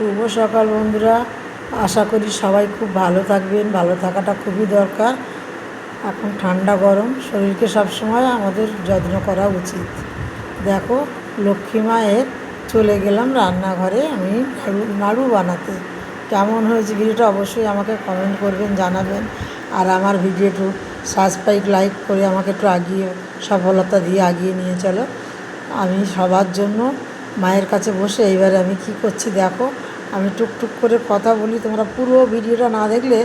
শুভ সকাল বন্ধুরা। আশা করি সবাই খুব ভালো থাকবেন। ভালো থাকাটা খুবই দরকার। এখন ঠান্ডা গরম। শরীরকে সবসময় আমাদের যত্ন করা উচিত। দেখো, লক্ষ্মী মায়ের চলে গেলাম রান্নাঘরে আমি নাড়ু বানাতে। কেমন হয়েছে ভিডিওটা অবশ্যই আমাকে কমেন্ট করবেন, জানাবেন। আর আমার ভিডিও একটু সাবস্ক্রাইব লাইক করে আমাকে একটু আগিয়ে, সফলতা দিয়ে আগিয়ে নিয়ে চলো। আমি সবার জন্য মায়ের কাছে বসে এইবারে আমি কি করছি দেখো। আমি টুকটুক করে কথা বলি, তোমরা পুরো ভিডিওটা না দেখলে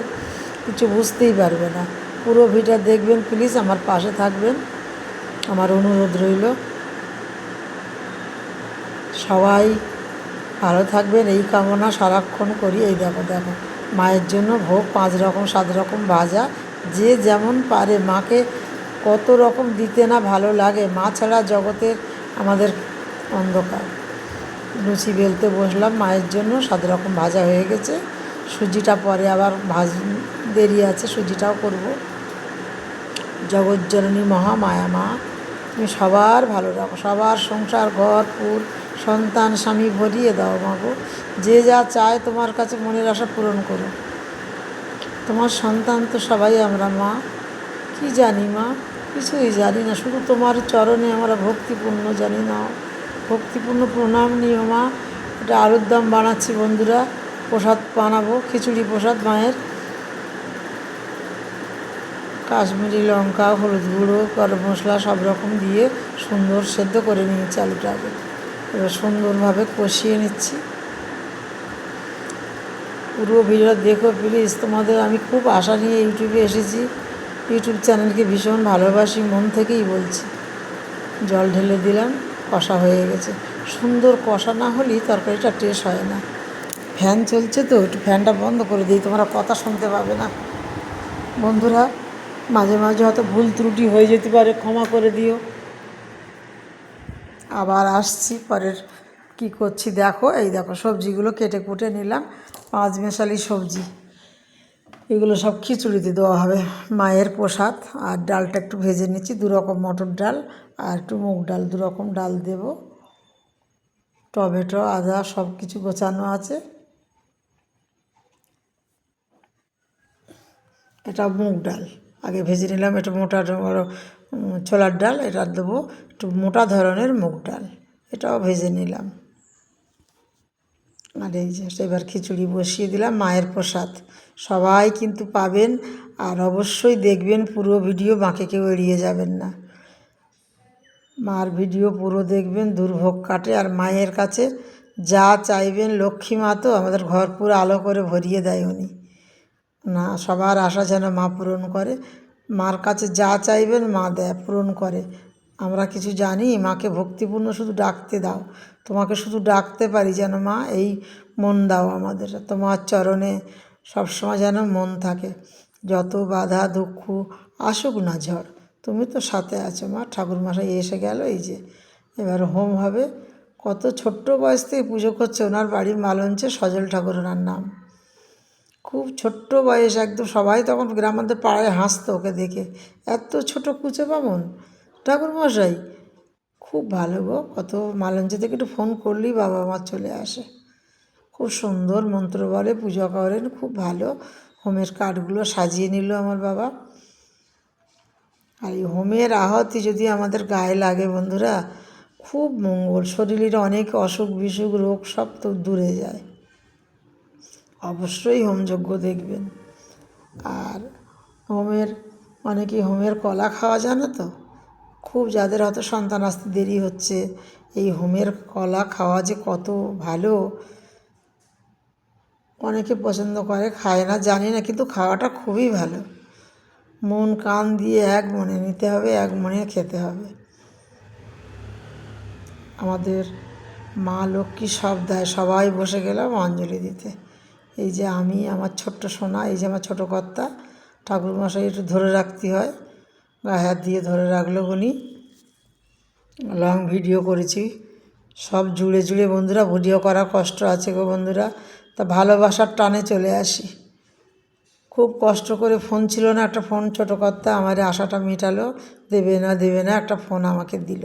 কিছু বুঝতেই পারবে না। পুরো ভিডিও দেখবেন প্লিজ আমার পাশে থাকবেন। আমার অনুরোধ রইল। সবাই ভালো থাকবেন, এই কামনা সারাক্ষণ করি। এই দেখো দেখো, মায়ের জন্য ভোগ, পাঁচ রকম, সাত রকম ভাজা। যে যেমন পারে, মাকে কত রকম দিতে না ভালো লাগে। মা ছাড়া জগতের আমাদের অন্ধকার। লুচি বেলতে বসলাম, মায়ের জন্য, সাত রকম ভাজা হয়ে গেছে। সুজিটা পরে আবার ভাজ, দেরি আছে, সুজিটাও করব। জগজ্জননী মহামায়া মা। তুমি সবার ভালো রাখো সবার সংসার, ঘর পুর সন্তান, স্বামী ভরিয়ে দাও মাগো যে যা চায় তোমার কাছে মনের আশা পূরণ করো। তোমার সন্তান তো সবাই আমরা মা। কি জানি মা? কিছুই জানি না, শুধু তোমার চরণে আমরা ভক্তিপূর্ণ জানি না। ভক্তিপূর্ণ প্রণাম নিও মা। এটা আলুর দম বানাচ্ছি বন্ধুরা। প্রসাদ বানাবো, খিচুড়ি প্রসাদ মায়ের। কাশ্মীরি লঙ্কা, হলুদ গুঁড়ো, গরম মশলা সব রকম দিয়ে সুন্দর সেদ্ধ করে নিয়েছি আলুটাকে এবার সুন্দরভাবে কষিয়ে নিচ্ছি। পুরো ভিডিও দেখো প্লিজ তোমাদের আমি খুব আশা নিয়ে ইউটিউবে এসেছি। ইউটিউব চ্যানেলকে ভীষণ ভালোবাসি, মন থেকেই বলছি। জল ঢেলে দিলাম। কষা হয়ে গেছে। সুন্দর কষা না হলেই তরকারিটা টেস্ট হয় না। ফ্যান চলছে তো, একটু ফ্যানটা বন্ধ করে দিই, তোমরা কথা শুনতে পাবে না। বন্ধুরা, মাঝে মাঝে হয়তো ভুল ত্রুটি হয়ে যেতে পারে, ক্ষমা করে দিও। আবার আসছি পরের, কি করছি দেখো, এই দেখো সবজিগুলো কেটে কুটে নিলাম, পাঁচ মেশালি সবজি। এগুলো সব খিচুড়িতে দেওয়া হবে। মায়ের প্রসাদ আর ডালটা একটু ভেজে নিচ্ছি। দু রকম মটর ডাল আর একটু মুগ ডাল। দু রকম ডাল দেব। টমেটো, আদা সব কিছু গোছানো আছে। এটা মুগ ডাল। আগে ভেজে নিলাম। একটু মোটা ছোলার ডাল। এটা দেবো। একটু মোটা ধরনের মুগ ডাল। এটাও ভেজে নিলাম। আর এই যে এবার খিচুড়ি বসিয়ে দিলাম, মায়ের প্রসাদ। সবাই কিন্তু পাবেন আর অবশ্যই দেখবেন পুরো ভিডিও মাকে কেউ এড়িয়ে যাবেন না। মার ভিডিও পুরো দেখবেন, দুর্ভোগ কাটে। আর মায়ের কাছে যা চাইবেন, লক্ষ্মী মা তো আমাদের ঘর পুরো আলো করে ভরিয়ে দেয় উনি। না, সবার আশা যেন মা পূরণ করে। মার কাছে যা চাইবেন মা দেয় পূরণ করে। আমরা কিছু জানি, মাকে ভক্তিপূর্ণ শুধু ডাকতে দাও। তোমাকে শুধু ডাকতে পারি যেন, মা, এই মন দাও আমাদের। তোমার চরণে সবসময় যেন মন থাকে। যত বাধা, দুঃখ আসুক না ঝড়, তুমি তো সাথে আছো, মা। ঠাকুর মশাই এসে গেল, এই যে, এবার হোম হবে। কত ছোট্ট বয়স থেকে পুজো করছে ওনার বাড়ির মালঞ্চে সজল ঠাকুর ওনার নাম। খুব ছোট্ট বয়স, একদম সবাই তখন গ্রামান্তের পাড়ায় হাসতো ওকে দেখে। এত ছোট কুচে বামন। ঠাকুরমশাই খুব ভালো গো। কত মালঞ্চে থেকে একটু ফোন করলেই বাবা মা চলে আসে। খুব সুন্দর মন্ত্র বলে, পূজা করেন, খুব ভালো। হোমের কাঠগুলো সাজিয়ে নিল আমার বাবা। আর এই হোমের আহতি যদি আমাদের গায়ে লাগে বন্ধুরা, খুব মঙ্গল। শরীরের অনেক অসুখ বিসুখ, রোগ সব তো দূরে যায়। অবশ্যই হোমযজ্ঞ দেখবেন। আর হোমের অনেকে হোমের কলা খাওয়া জানো তো? খুব যাদের হয়তো সন্তান আসতে দেরি হচ্ছে, এই হোমের কলা খাওয়া যে কত ভালো। অনেকে পছন্দ করে, খায় না, জানি না, কিন্তু খাওয়াটা খুবই ভালো। মন কান দিয়ে এক মনে নিতে হবে, এক মনে খেতে হবে। আমাদের মা লক্ষ্মী সব দেয়, সবাই বসে গেলাম অঞ্জলি দিতে। এই যে আমি, আমার ছোট্ট সোনা, এই যে আমার ছোটো কর্তা, ঠাকুরমশাই একটু ধরে রাখতে হয়। গায়ে হাত দিয়ে ধরে রাখল উনি লং ভিডিও করেছি। সব জুড়ে জুড়ে বন্ধুরা ভিডিও করা কষ্ট আছে গো বন্ধুরা। তা ভালোবাসার টানে চলে আসি। খুব কষ্ট করে ফোন ছিল না, একটা ফোন ছোটো কর্তা আমার আশাটা মেটালো, দেবে না দেবে না, একটা ফোন আমাকে দিল।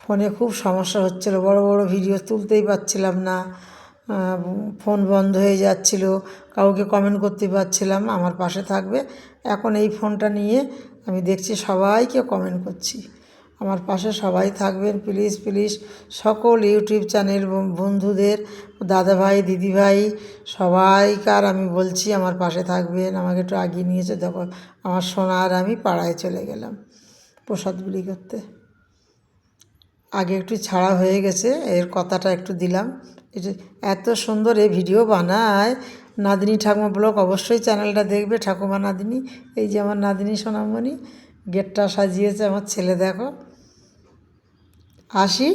ফোনে খুব সমস্যা হচ্ছিল, বড় বড় ভিডিও তুলতেই পারছিলাম না। ফোন বন্ধ হয়ে যাচ্ছিল, কাউকে কমেন্ট করতে পারছিলাম, আমার পাশে থাকবে। এখন এই ফোনটা নিয়ে আমি দেখছি সবাইকে কমেন্ট করছি। আমার পাশে সবাই থাকবেন প্লিজ প্লিজ সকল ইউটিউব চ্যানেল বন্ধুদের, দাদাভাই, দিদিভাই, সবাইকার আমি বলছি আমার পাশে থাকবেন, আমাকে একটু আগিয়ে নিয়েছে দেখো, আমার সোনার আমি পাড়ায় চলে গেলাম প্রসাদ বিলি করতে। আগে একটু ছাড়া হয়ে গেছে, এর কথাটা একটু দিলাম। এত সুন্দর এই ভিডিও বানায় নাদিনী ঠাকুমা ব্লগ অবশ্যই চ্যানেলটা দেখবে, ঠাকুমা নাদিনী। এই যে আমার নাদিনী সোনামণি, গেটটা সাজিয়েছে আমার ছেলে, দেখো। আসি।